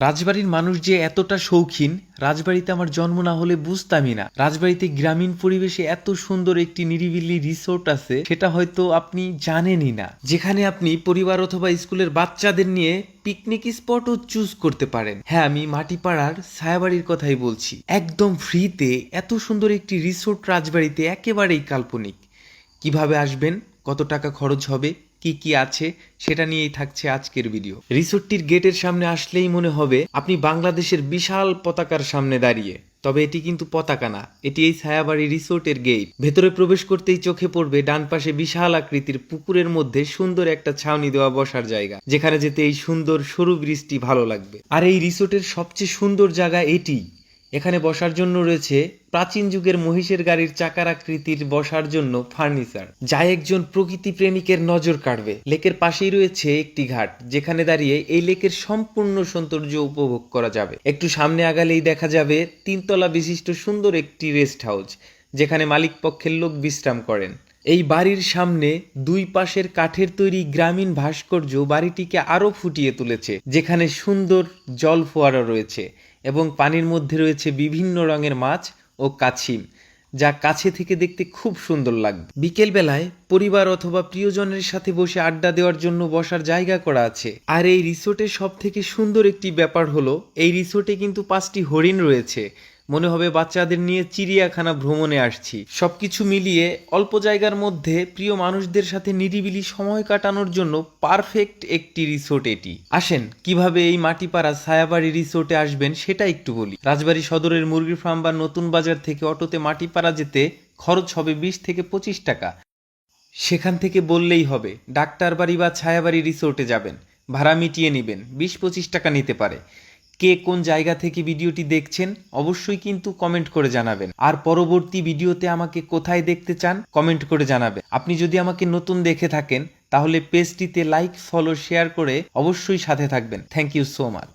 রাজবাড়ির মানুষ যে এতটা শৌখিন, রাজবাড়িতে আমার জন্ম না হলে বুঝতামই না। রাজবাড়িতে গ্রামীণ পরিবেশে এত সুন্দর একটি নিরিবিলি রিসোর্ট আছে, সেটা হয়তো আপনি জানেনই না। যেখানে আপনি পরিবার অথবা স্কুলের বাচ্চাদের নিয়ে পিকনিক স্পটও চুজ করতে পারেন। হ্যাঁ আমি মাটিপাড়ার ছায়াবাড়ির কথাই বলছি। একদম ফ্রিতে এত সুন্দর একটি রিসোর্ট রাজবাড়িতে একেবারেই কাল্পনিক। কীভাবে আসবেন? কত টাকা খরচ হবে? কি কি আছে সেটা নিয়েই থাকছে আজকের ভিডিও রিসোর্টটির গেটের সামনে আসলেই মনে হবে আপনি বাংলাদেশের বিশাল পতাকার সামনে দাঁড়িয়ে। তবে এটি কিন্তু পতাকা না, এটি এই ছায়াবাড়ি রিসোর্টের গেট। ভেতরে প্রবেশ করতেই চোখে পড়বে ডান পাশে বিশাল আকৃতির পুকুরের মধ্যে সুন্দর একটা ছাউনি দেওয়া বসার জায়গা, যেখানে যেতে এই সুন্দর সরু বৃষ্টি ভালো লাগবে। আর এই রিসোর্টের সবচেয়ে সুন্দর জায়গা এটি। এখানে বসার জন্য রয়েছে প্রাচীন যুগের মহিষের গাড়ির চাকার আকৃতির বসার জন্য ফার্নিচার, যা একজন প্রকৃতি প্রেমিকের নজর কাড়বে। লেকের পাশেই রয়েছে একটি ঘাট, যেখানে দাঁড়িয়ে এই লেকের সম্পূর্ণ সৌন্দর্য উপভোগ করা যাবে। একটু সামনে আগালেই দেখা যাবে তিনতলা বিশিষ্ট সুন্দর একটি রেস্ট হাউস, যেখানে মালিক পক্ষের লোক বিশ্রাম করেন। এই বাড়ির সামনে দুই পাশের কাঠের তৈরি গ্রামীণ ভাস্কর্য বাড়িটিকে আরও ফুটিয়ে তুলেছে, যেখানে সুন্দর জল ফোয়ারা রয়েছে। এবং পানির মধ্যে রয়েছে বিভিন্ন রঙের মাছ ও কাছিম যা কাছে থেকে দেখতে খুব সুন্দর লাগবে। বিকেলবেলায় পরিবার অথবা প্রিয়জনের সাথে বসে আড্ডা দেওয়ার জন্য বসার জায়গা করা আছে। আর এই রিসোর্টের সব থেকে সুন্দর একটি ব্যাপার হলো, এই রিসোর্টে কিন্তু পাঁচটি হরিণ রয়েছে। মনে হবে বাচ্চাদের নিয়ে চিড়িয়াখানা ভ্রমণে আসছি। সবকিছু মিলিয়ে অল্প জায়গার মধ্যে প্রিয় মানুষদের সাথে নিরিবিলি সময় কাটানোর জন্য পারফেক্ট একটি রিসোর্ট এটি। আসেন, কীভাবে এই মাটিপাড়া ছায়াবাড়ি রিসোর্টে আসবেন সেটা একটু বলি। রাজবাড়ী সদরের মুরগি ফার্ম বা নতুন বাজার থেকে অটোতে মাটিপাড়া যেতে খরচ হবে বিশ থেকে পঁচিশ টাকা। সেখান থেকে বললেই হবে ডাক্তার বাড়ি বা ছায়াবাড়ি রিসোর্টে যাবেন। ভাড়া মিটিয়ে নেবেন, বিশ পঁচিশ টাকা নিতে পারে। কে কোন জায়গা থেকে ভিডিওটি দেখছেন, অবশ্যই কিন্তু কমেন্ট করে জানাবেন। আর পরবর্তী ভিডিওতে আমাকে কোথায় দেখতে চান কমেন্ট করে জানাবেন। আপনি যদি আমাকে নতুন দেখে থাকেন, তাহলে পেজটিতে লাইক ফলো শেয়ার করে অবশ্যই সাথে থাকবেন। Thank you so much